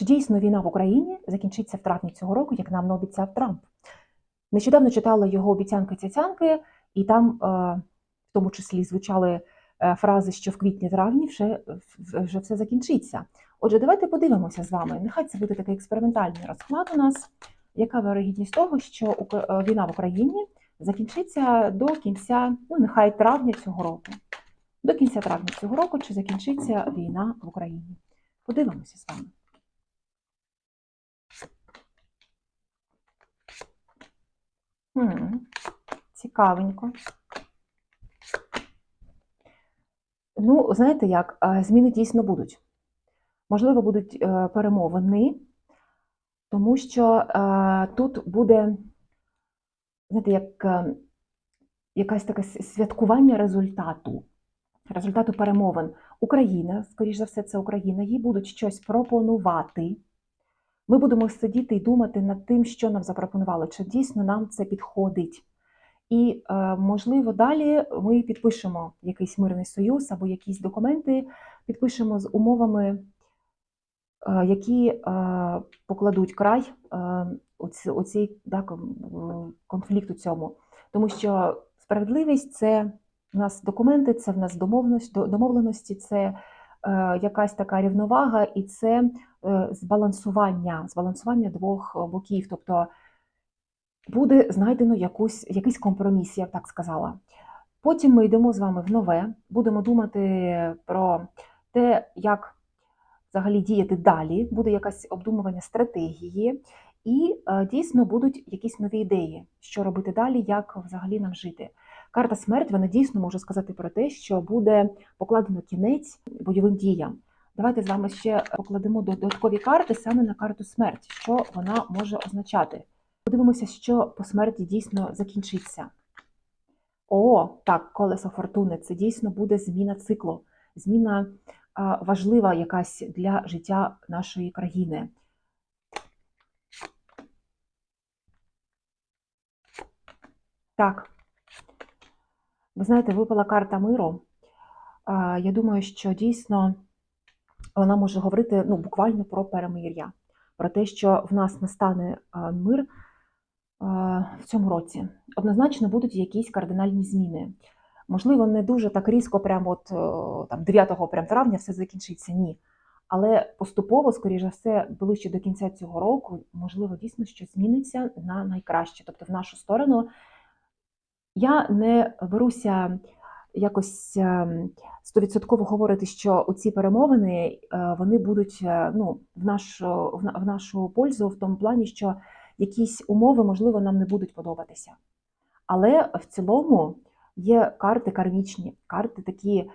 Чи дійсно війна в Україні закінчиться в травні цього року, як нам обіцяв Трамп? Нещодавно читала його обіцянки цяцянки, і там е, в тому числі звучали е, фрази, що в квітні-травні вже, вже все закінчиться. Отже, давайте подивимося з вами. Нехай це буде такий експериментальний розклад у нас. Яка вирогідність того, що е, війна в Україні закінчиться до кінця, ну нехай травня цього року. До кінця травня цього року чи закінчиться війна в Україні? Подивимося з вами. Хм, цікавенько. Ну, знаєте як, е, зміни дійсно будуть. Можливо, будуть е, перемовини, тому що е, тут буде, знаєте, як якась таке святкування результату, результату перемовин. Україна, скоріш за все, це Україна, їй будуть щось пропонувати. Ми будемо сидіти і думати над тим, що нам запропонували, чи дійсно нам це підходить. І, е, можливо, далі ми підпишемо якийсь мирний союз або якісь документи, підпишемо з умовами, е, які е, покладуть край оці- оцій кон- конфлікту цьому. Тому що справедливість це в нас документи, це в нас домовленості, це якась така рівновага, і це е, збалансування, збалансування двох боків. Тобто буде знайдено якусь, якийсь компроміс, я б так сказала. Потім ми йдемо з вами в нове, будемо думати про те, як взагалі діяти далі, буде якесь обдумування стратегії, і е, дійсно будуть якісь нові ідеї, що робити далі, як взагалі нам жити. Карта смерть вона дійсно може сказати про те, що буде покладено кінець бойовим діям. Давайте з вами ще покладемо додаткові карти саме на карту смерть, що вона може означати. Подивимося, що по смерті дійсно закінчиться. О, так, колесо фортуни це дійсно буде зміна циклу, зміна важлива якась для життя нашої країни. Так. Ви знаєте, випала карта миру. Я думаю, що дійсно вона може говорити ну, буквально про перемир'я, про те, що в нас настане мир в цьому році. Однозначно будуть якісь кардинальні зміни. Можливо, не дуже так різко, прямо от там 9 прям травня все закінчиться. Ні. Але поступово, скоріш за все, ближче до кінця цього року, можливо, дійсно щось зміниться на найкраще, тобто в нашу сторону. Я не беруся якось ем, стовідсотково говорити, що ці перемовини е, вони будуть е, ну, в, нашу, в нашу пользу, в тому плані, що якісь умови, можливо, нам не будуть подобатися. Але в цілому є карти кармічні, карти такі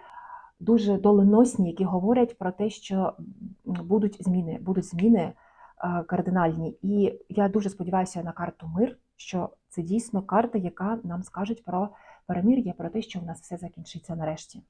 дуже доленосні, які говорять про те, що будуть зміни, будуть зміни е, кардинальні. І я дуже сподіваюся на карту мир, що це дійсно карта, яка нам скаже про перемір'я, про те, що в нас все закінчиться нарешті.